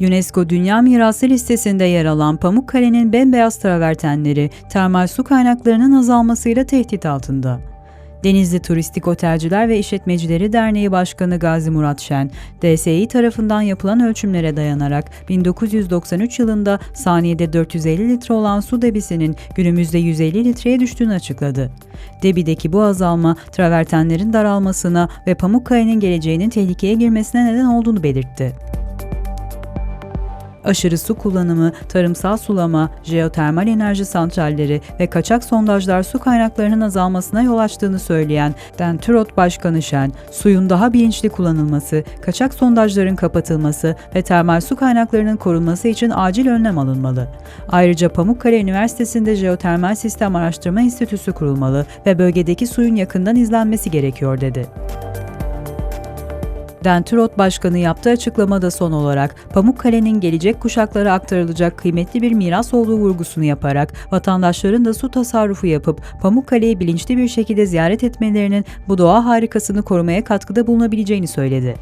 UNESCO Dünya Mirası listesinde yer alan Pamukkale'nin bembeyaz travertenleri termal su kaynaklarının azalmasıyla tehdit altında. Denizli Turistik Otelciler ve İşletmecileri Derneği Başkanı Gazi Murat Şen, DSİ tarafından yapılan ölçümlere dayanarak 1993 yılında saniyede 450 litre olan su debisinin günümüzde 150 litreye düştüğünü açıkladı. Debideki bu azalma, travertenlerin daralmasına ve Pamukkale'nin geleceğinin tehlikeye girmesine neden olduğunu belirtti. Aşırı su kullanımı, tarımsal sulama, jeotermal enerji santralleri ve kaçak sondajlar su kaynaklarının azalmasına yol açtığını söyleyen Denturot Başkanı Şen, suyun daha bilinçli kullanılması, kaçak sondajların kapatılması ve termal su kaynaklarının korunması için acil önlem alınmalı. Ayrıca Pamukkale Üniversitesi'nde Jeotermal Sistem Araştırma Enstitüsü kurulmalı ve bölgedeki suyun yakından izlenmesi gerekiyor dedi. Denturot Başkanı yaptığı açıklamada son olarak Pamukkale'nin gelecek kuşaklara aktarılacak kıymetli bir miras olduğu vurgusunu yaparak vatandaşların da su tasarrufu yapıp Pamukkale'yi bilinçli bir şekilde ziyaret etmelerinin bu doğa harikasını korumaya katkıda bulunabileceğini söyledi.